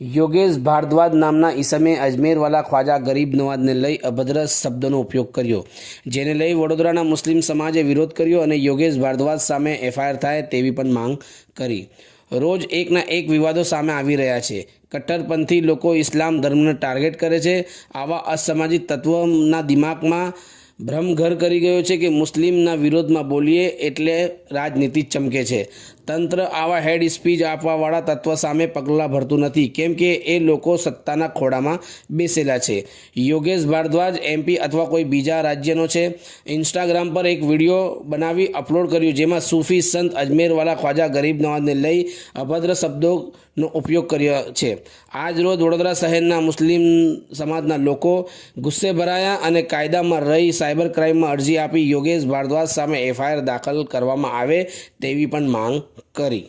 યોગેશ ભારદ્વાજ નામના ઈસમે અજમેરવાલા ખ્વાજા ગરીબ નવાજને લઈ અભદ્ર શબ્દોનો ઉપયોગ કર્યો, જેને લઈ વડોદરાના મુસ્લિમ સમાજે વિરોધ કર્યો અને યોગેશ ભારદ્વાજ સામે એફઆઈઆર થાય તેવી પણ માંગ કરી. રોજ એકના એક વિવાદો સામે આવી રહ્યા છે. કટ્ટરપંથી લોકો ઇસ્લામ ધર્મને ટાર્ગેટ કરે છે. આવા અસામાજિક તત્વોના દિમાગમાં ભ્રમ ઘર કરી ગયો છે કે મુસ્લિમના વિરોધમાં બોલીએ એટલે રાજનીતિ ચમકે છે. તંત્ર આવા હેડ સ્પીચ આપવાવાળા તત્વ સામે પગલાં ભરતું નથી. કેમ કે એ લોકો સત્તાના ખોડામાં બેસેલા છે. યોગેશ ભારદ્વાજ એમપી અથવા કોઈ બીજા રાજ્યનો છે. ઇન્સ્ટાગ્રામ પર એક વીડિયો બનાવી અપલોડ કર્યું જેમાં સૂફી સંત અજમેરવાલા ખ્વાજા ગરીબ નવાજને લઈ અભદ્ર શબ્દોનો ઉપયોગ કર્યો છે. આજ રોજ વડોદરા શહેરના મુસ્લિમ સમાજના લોકો ગુસ્સે ભરાયા અને કાયદામાં રહી સાયબર ક્રાઇમમાં અરજી આપી યોગેશ ભારદ્વાજ સામે એફઆઈઆર દાખલ કરવામાં આવે તેવી પણ માંગ કરી.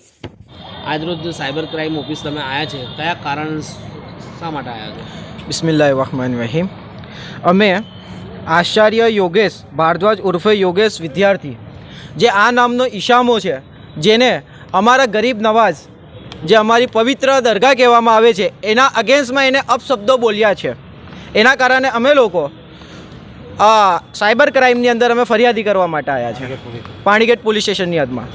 આજ રોજ સાયબર ક્રાઇમ ઓફિસ તમે આવ્યા છે કયા કારણ શા માટે આવ્યા છો? બિસ્મિલ્લાહ રહમાન રહીમ. અમે આચાર્ય યોગેશ ભારદ્વાજ ઉર્ફે યોગેશ વિદ્યાર્થી જે આ નામનો ઈશામો છે જેને અમારા ગરીબ નવાઝ જે અમારી પવિત્ર દરગાહ કહેવામાં આવે છે એના અગેન્સ્ટમાં એને અપશબ્દો બોલ્યા છે. એના કારણે અમે લોકો આ સાયબર ક્રાઇમની અંદર અમે ફરિયાદી કરવા માટે આવ્યા છે. પાણીગેટ પોલીસ. સ્ટેશનની હદમાં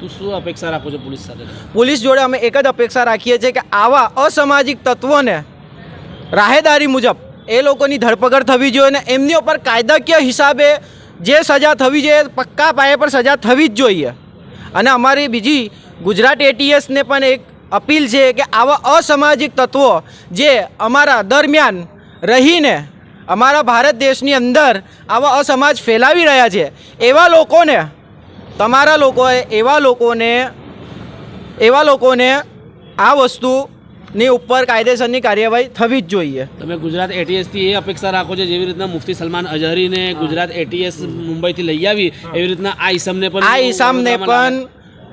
તું શું અપેક્ષા રાખો છો પોલીસ સાથે? પોલીસ જોડે અમે એક જ અપેક્ષા રાખીએ છીએ કે આવા અસામાજિક તત્વોને રાહેદારી મુજબ એ લોકોની ધરપકડ થવી જોઈએ અને એમની ઉપર કાયદાકીય હિસાબે જે સજા થવી જોઈએ પક્કા પાયે પર સજા થવી જ જોઈએ. અને અમારી બીજી ગુજરાત એટીએસને પણ એક અપીલ છે કે આવા અસામાજિક તત્વો જે અમારા દરમિયાન રહીને અમારા ભારત દેશની અંદર આવા અસમાજ ફેલાવી રહ્યા છે, એવા લોકોને તમારા લોકોએ એવા લોકોને એવા લોકોને આ વસ્તુની ઉપર કાયદેસરની કાર્યવાહી થવી જ જોઈએ. તમે ગુજરાત એટીએસથી એ અપેક્ષા રાખો છો જેવી રીતના મુફ્તી સલમાન અઝહરીને ગુજરાત એટીએસ મુંબઈથી લઈ આવી એવી રીતના આ ઈસમને પણ આ ઈસામને પણ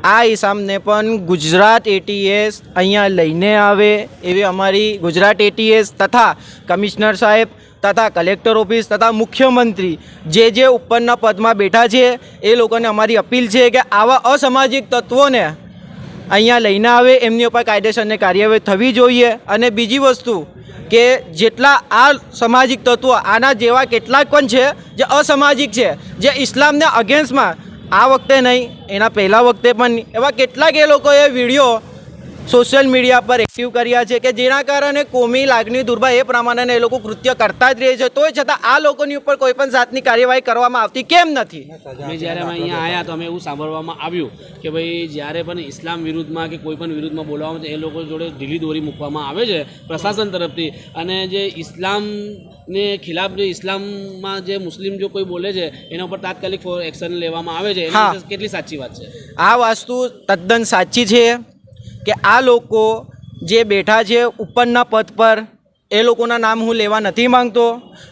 આ ઈસામને પણ ગુજરાત એટીએસ અહીંયા લઈને આવે એવી અમારી ગુજરાત એટીએસ તથા કમિશનર સાહેબ તથા કલેક્ટર ઓફિસ તથા મુખ્યમંત્રી જે જે ઉપરના પદમાં બેઠા છે, એ લોકોને અમારી અપીલ છે કે આવા અસામાજિક તત્વોને અહીંયા લઈને આવે, એમની ઉપર કાયદેસરની કાર્યવાહી થવી જોઈએ અને બીજી વસ્તુ કે જેટલા આ સામાજિક તત્વો આના જેવા કેટલાક પણ છે, જે અસામાજિક છે, જે ઇસ્લામને અગેન્સ્ટમાં આ વખતે નહીં, એના પહેલાં વખતે પણ. એવા કેટલાક એ લોકોએ વીડિયો સોશિયલ મીડિયા પર એક્ટિવ કર્યા છે કે જેના કારણે કોમી લાગણી દુર્ભા એ પ્રમાણે એ લોકો કૃત્ય કરતા જ રહે છે. તોય છતાં આ લોકોની ઉપર કોઈ પણ જાતની કાર્યવાહી કરવામાં આવતી કેમ નથી? અમે જ્યારે અમે અહીંયા આવ્યા તો અમે એવું સાંભળવામાં આવ્યું કે ભાઈ જ્યારે પણ ઇસ્લામ વિરુદ્ધમાં કે કોઈ પણ વિરુદ્ધમાં બોલવામાં આવે એ લોકો જોડે ઢીલી દોરી મૂકવામાં આવે છે પ્રશાસન તરફથી. અને જે ઇસ્લામને ખિલાફ જે ઇસ્લામમાં જે મુસ્લિમ જો કોઈ બોલે છે એના ઉપર તાત્કાલિક એક્શન લેવામાં આવે છે. કેટલી સાચી વાત છે? આ વસ્તુ તદ્દન સાચી છે. કે આ લોકો જે બેઠા છે ઉપરના પદ પર, એ લોકોના નામ હું લેવા નથી માંગતો.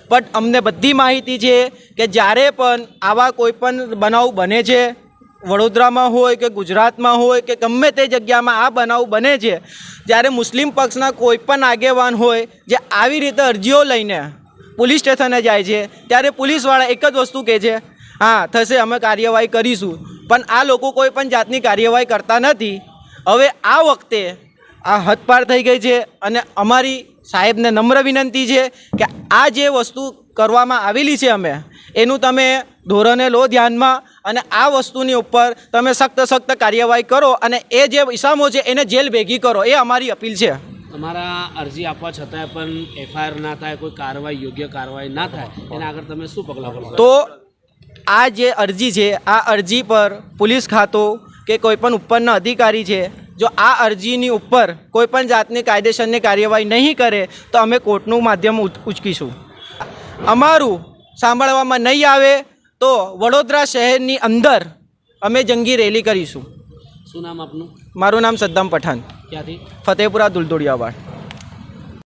બટ અમને બધી માહિતી છે કે જ્યારે પણ આવા કોઈ પણ બનાવ બને છે, વડોદરામાં હોય કે ગુજરાતમાં હોય કે ગમે તે જગ્યામાં આ બનાવ બને છે, જ્યારે મુસ્લિમ પક્ષના કોઈ પણ આગેવાન હોય જે આવી રીતે અરજીઓ લઈને પોલીસ સ્ટેશને જાય છે, ત્યારે પોલીસવાળા એક જ વસ્તુ કહે છે, હા, થશે, અમે કાર્યવાહી કરીશું. પણ આ લોકો કોઈ પણ જાતની કાર્યવાહી કરતા નથી. હવે આ વખતે આ હદપાર થઈ ગઈ છે અને અમારી સાહેબને નમ્ર વિનંતી છે કે આ જે વસ્તુ કરવામાં આવેલી છે અમે એનું તમે ધોરણે લો ધ્યાનમાં અને આ વસ્તુની ઉપર તમે સખ્ત સખ્ત કાર્યવાહી કરો અને એ જે ઇસામો છે એને જેલ ભેગી કરો એ અમારી અપીલ છે. તમારા અરજી આપવા છતાંય પણ એફઆઈઆર ના થાય કોઈ કાર્યવાહી યોગ્ય કાર્યવાહી ના થાય એના આગળ તમે શું પગલાં તો આ જે અરજી છે આ અરજી પર પોલીસ ખાતો કે કોઈપણ ઉપરના અધિકારી છે જો આ અરજીની ઉપર કોઈપણ જાતની કાયદેસરની કાર્યવાહી નહીં કરે તો અમે કોર્ટનું માધ્યમ ઉચકીશું. અમારું સાંભળવામાં નહીં આવે તો વડોદરા શહેરની અંદર અમે જંગી રેલી કરીશું. શું નામ આપનું? મારું નામ સદ્દામ પઠાણ. ક્યાંથી? ફતેપુરા દુલદુડિયાવાડ